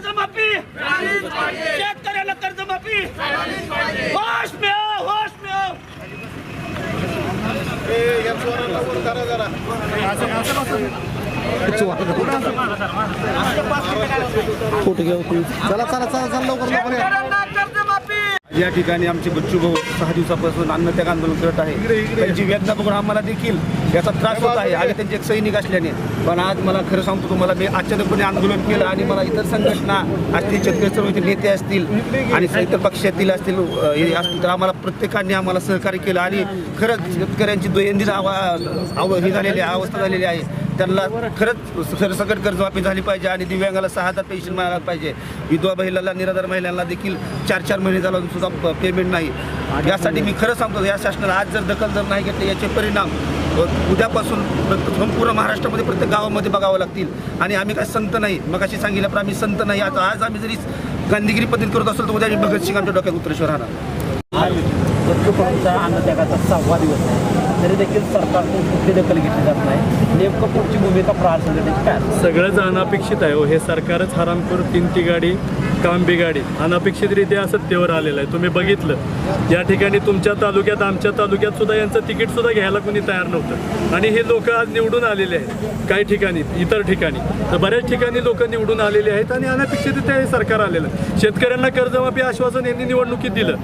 कर्जमाफी! शेतकऱ्याला कर्जमाफी! होश में आओ, होश में आओ. फोटो घेऊ चला चला चला चला लवकर लवकर या. शेतकऱ्यांना कर्जमाफी! या ठिकाणी आमचे बच्चू भाऊ सहा दिवसापासून अन्नत्याग आंदोलन करत आहे. त्यांची वेदना बघून आम्हाला देखील याचा त्रास होत आहे. आणि त्यांचे एक सैनिक असल्याने. पण आज मला खरं सांगतो तुम्हाला मी अचानकपणे आंदोलन केलं आणि मला इतर संघटना असतील शेतकरी चळवळीचे नेते असतील आणि इतर पक्षातील असतील हे असतील तर आम्हाला प्रत्येकाने आम्हाला सहकार्य केलं आणि खरंच शेतकऱ्यांची दैनंदिन आवा आव ही झालेली अवस्था झालेली आहे. त्यांना खरंच सरसकट कर्जमाफी झाली पाहिजे आणि दिव्यांगाला सहा हजार पेन्शन मिळायला पाहिजे. विधवा महिलांना निराधार महिलांना देखील चार चार महिने झाला सुद्धा पेमेंट नाही. यासाठी मी खरं सांगतो या शासनाला आज जर दखल जर नाही घेतली याचे परिणाम उद्यापासून संपूर्ण महाराष्ट्रामध्ये प्रत्येक गावामध्ये बघावं लागतील. आणि आम्ही काय संत नाही. मग अशी सांगितल्याप्रमाणे आम्ही संत नाही. आता आज आम्ही जरी गांधीगिरी पद्धती करत असेल तर उद्या आम्ही भगतसिंग आमच्या डोक्यात उतरेश्वर राहणार. आज बच्चूभाऊंचा अन्नत्यागाचा सहावा दिवस आहे. तरी देखील सरकारकडून कुठली दखल घेतली जात नाही. नेमकं पुढची भूमिका प्रहार संघटनेची काय असेल? सगळंच अनपेक्षित आहे हो. हे सरकारच हरामखोर तीन ती गाडी काम बिघाडी अनपेक्षितरित्या सत्तेवर आलेलं आहे. तुम्ही बघितलं. या ठिकाणी तुमच्या तालुक्यात आमच्या तालुक्यात सुद्धा यांचं तिकीट सुद्धा घ्यायला कोणी तयार नव्हतं. आणि हे लोक आज निवडून आलेले आहेत. काही ठिकाणी इतर ठिकाणी. तर बऱ्याच ठिकाणी लोक निवडून आलेले आहेत आणि अनपेक्षितरित्या हे सरकार आलेलं आहे. शेतकऱ्यांना कर्जमाफी आश्वासन यांनी निवडणुकीत दिलं.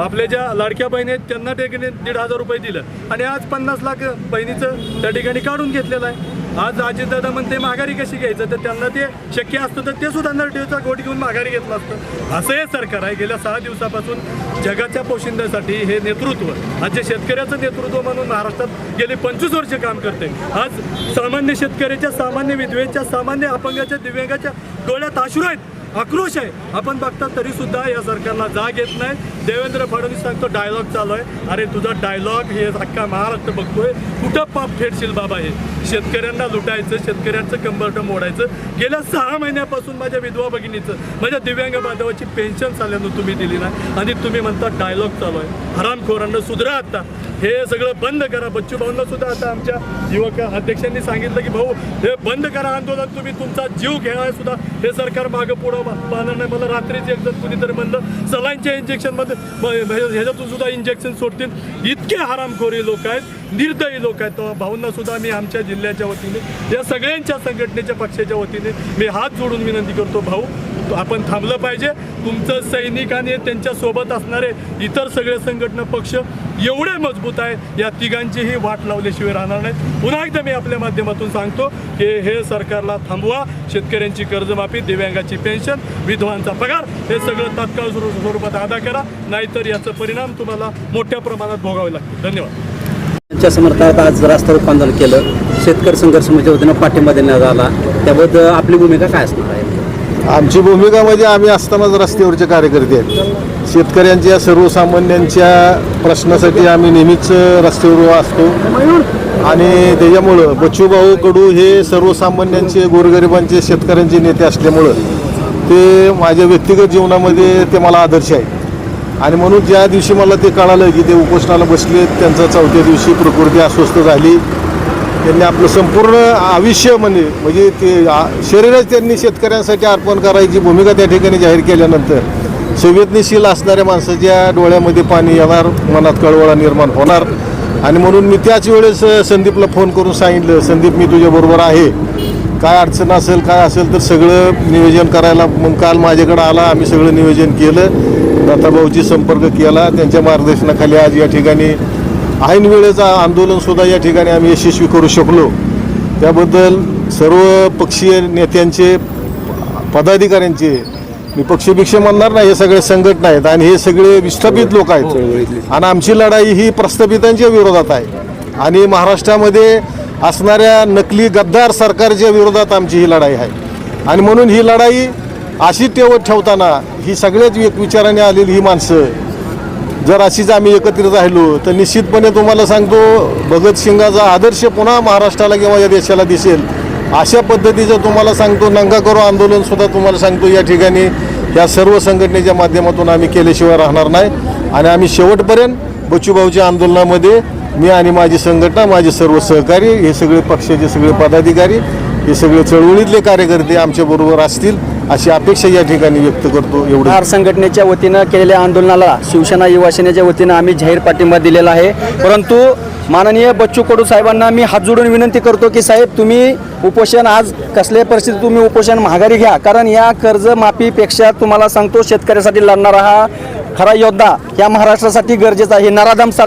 आपल्या ज्या लाडक्या बहिणी आहेत त्यांना ठिकाणी दीड हजार रुपये दिलं. आणि आज पन्नास लाख बहिणीचं त्या ठिकाणी काढून घेतलेलं आहे. आज अजितदादा म्हणते माघारी कशी घ्यायचं? तर त्यांना ते शक्य असतं तर ते सुद्धा नरटिवचा गोट घेऊन माघारी घेतलं असतं असं हे सरकार आहे. गेल्या सहा दिवसापासून जगाच्या पोशिंद्यासाठी हे नेतृत्व आज जे शेतकऱ्याचं नेतृत्व म्हणून महाराष्ट्रात गेले पंचवीस वर्ष काम करते आज सामान्य शेतकऱ्याच्या सामान्य विधवेच्या सामान्य अपंगाच्या दिव्यांगाच्या डोळ्यात आश्रू आहेत. आक्रोश आहे. आपण बघता तरी सुद्धा या सरकारला जाग येत नाही. देवेंद्र फडणवीस सांगतो डायलॉग चालू आहे. अरे तुझा डायलॉग हे अख्खा महाराष्ट्र बघतोय. कुठं पाप फेडशील बाबा हे? शेतकऱ्यांना लुटायचं शेतकऱ्यांचं कंबरटं मोडायचं. गेल्या सहा महिन्यापासून माझ्या विधवा भगिनीचं माझ्या दिव्यांग बांधवाची पेन्शन चालल्यानं तुम्ही दिली नाही. आणि तुम्ही म्हणता डायलॉग चालू आहे. हरामखोरांना सुधरा आता. हे सगळं बंद करा. बच्चू भाऊंना सुद्धा आता आमच्या युवक अध्यक्षांनी सांगितलं की भाऊ हे बंद करा आंदोलन. तुम्ही तुमचा जीव घ्यावा सुद्धा हे सरकार मागं पुढं पाहणार नाही. मला रात्रीचे एकदा कुणीतरी म्हणलं सलाईनच्या इंजेक्शनमध्ये ह्याच्यातून सुद्धा इंजेक्शन सोडतील. इतके हरामखोरी लोक आहेत निर्दयी लोक आहेत. तेव्हा भाऊंना सुद्धा मी आमच्या जिल्ह्याच्या वतीने या सगळ्यांच्या संघटनेच्या पक्षाच्या वतीने मी हात जोडून विनंती करतो भाऊ आपण थांबलं पाहिजे. तुमचं सैनिक आणि त्यांच्यासोबत असणारे इतर सगळे संघटना पक्ष एवढे मजबूत आहे या तिघांचीही वाट लावल्याशिवाय राहणार नाहीत. पुन्हा एकदा मी आपल्या माध्यमातून सांगतो की हे सरकारला थांबवा. शेतकऱ्यांची कर्जमाफी दिव्यांगाची पेन्शन विधवांचा पगार हे सगळं तात्काळ स्वरूपात अदा करा. नाहीतर याचा परिणाम तुम्हाला मोठ्या प्रमाणात भोगावे लागतील. धन्यवाद. त्यांच्या समर्थनात आज रास्ता आंदोलन केलं. शेतकरी संघर्ष समितीच्या वतीनं पाठिंबा देण्यात आला. त्याबद्दल आपली भूमिका काय असणार आहे? आमची भूमिका म्हणजे आम्ही असतानाच रस्त्यावरचे कार्यकर्ते आहेत. शेतकऱ्यांच्या सर्वसामान्यांच्या प्रश्नासाठी आम्ही नेहमीच रस्त्यावर असतो. आणि त्याच्यामुळं बच्चूभाऊ कडू हे सर्वसामान्यांचे गोरगरिबांचे शेतकऱ्यांचे नेते असल्यामुळं ते माझ्या व्यक्तिगत जीवनामध्ये ते मला आदर्श आहे आणि म्हणून ज्या दिवशी मला ते कळालं की ते उपोषणाला बसले त्यांचा चौथ्या दिवशी प्रकृती अस्वस्थ झाली. त्यांनी आपलं संपूर्ण आयुष्य म्हणजे म्हणजे ते शरीरच त्यांनी शेतकऱ्यांसाठी अर्पण करायची भूमिका त्या ठिकाणी जाहीर केल्यानंतर संवेदनशील असणाऱ्या माणसाच्या डोळ्यामध्ये पाणी येणार मनात कळवळा निर्माण होणार. आणि म्हणून मी त्याच वेळेस संदीपला फोन करून सांगितलं संदीप मी तुझ्याबरोबर आहे. काय अडचण असेल काय असेल तर सगळं नियोजन करायला मग काल माझ्याकडं आला आम्ही सगळं नियोजन केलं. दाताभाऊची संपर्क केला त्यांच्या मार्गदर्शनाखाली आज या ठिकाणी ऐन वेळेचा आंदोलन सुद्धा या ठिकाणी आम्ही यशस्वी करू शकलो. त्याबद्दल सर्व पक्षीय नेत्यांचे पदाधिकाऱ्यांचे मी पक्षभिक्ष म्हणणार नाही हे सगळे संघटना आहेत आणि हे सगळे विस्थापित लोक आहेत. आणि आमची लढाई ही प्रस्थापितांच्या विरोधात आहे. आणि महाराष्ट्रामध्ये असणाऱ्या नकली गद्दार सरकारच्या विरोधात आमची ही लढाई आहे. आणि म्हणून ही लढाई अशी ठेवत ठेवताना ही सगळ्याच एक विचाराने आलेली ही माणसं जर अशीच आम्ही एकत्रित राहिलो तर निश्चितपणे तुम्हाला सांगतो भगतसिंगाचा आदर्श पुन्हा महाराष्ट्राला किंवा या देशाला दिसेल. अशा पद्धतीचं तुम्हाला सांगतो नंगा करो आंदोलन सुद्धा तुम्हाला सांगतो या ठिकाणी या सर्व संघटनेच्या माध्यमातून आम्ही केल्याशिवाय राहणार नाही. आणि आम्ही शेवटपर्यंत बच्चूभाऊच्या आंदोलनामध्ये मी आणि माझी संघटना माझे सर्व सहकारी हे सगळे पक्षाचे सगळे पदाधिकारी हे सगळे चळवळीतले कार्यकर्ते आमच्याबरोबर असतील. अशी अपेक्षा या ठिकाणी व्यक्त करतो एवढं. आर संघटनेच्या वतीनं केलेल्या आंदोलनाला शिवसेना युवा सेनेच्या वतीनं आम्ही जाहीर पाठिंबा दिलेला आहे. परंतु माननीय बच्चू कडू साहेबांना मी हात जोडून विनंती करतो की साहेब तुम्ही उपोषण आज कसल्याही परिस्थितीत तुम्ही उपोषण माघारी घ्या. कारण या कर्जमाफीपेक्षा तुम्हाला सांगतो शेतकऱ्यासाठी लढणारा हा खरा योद्धा या महाराष्ट्रासाठी गरजेचा आहे. नराधाम सरकार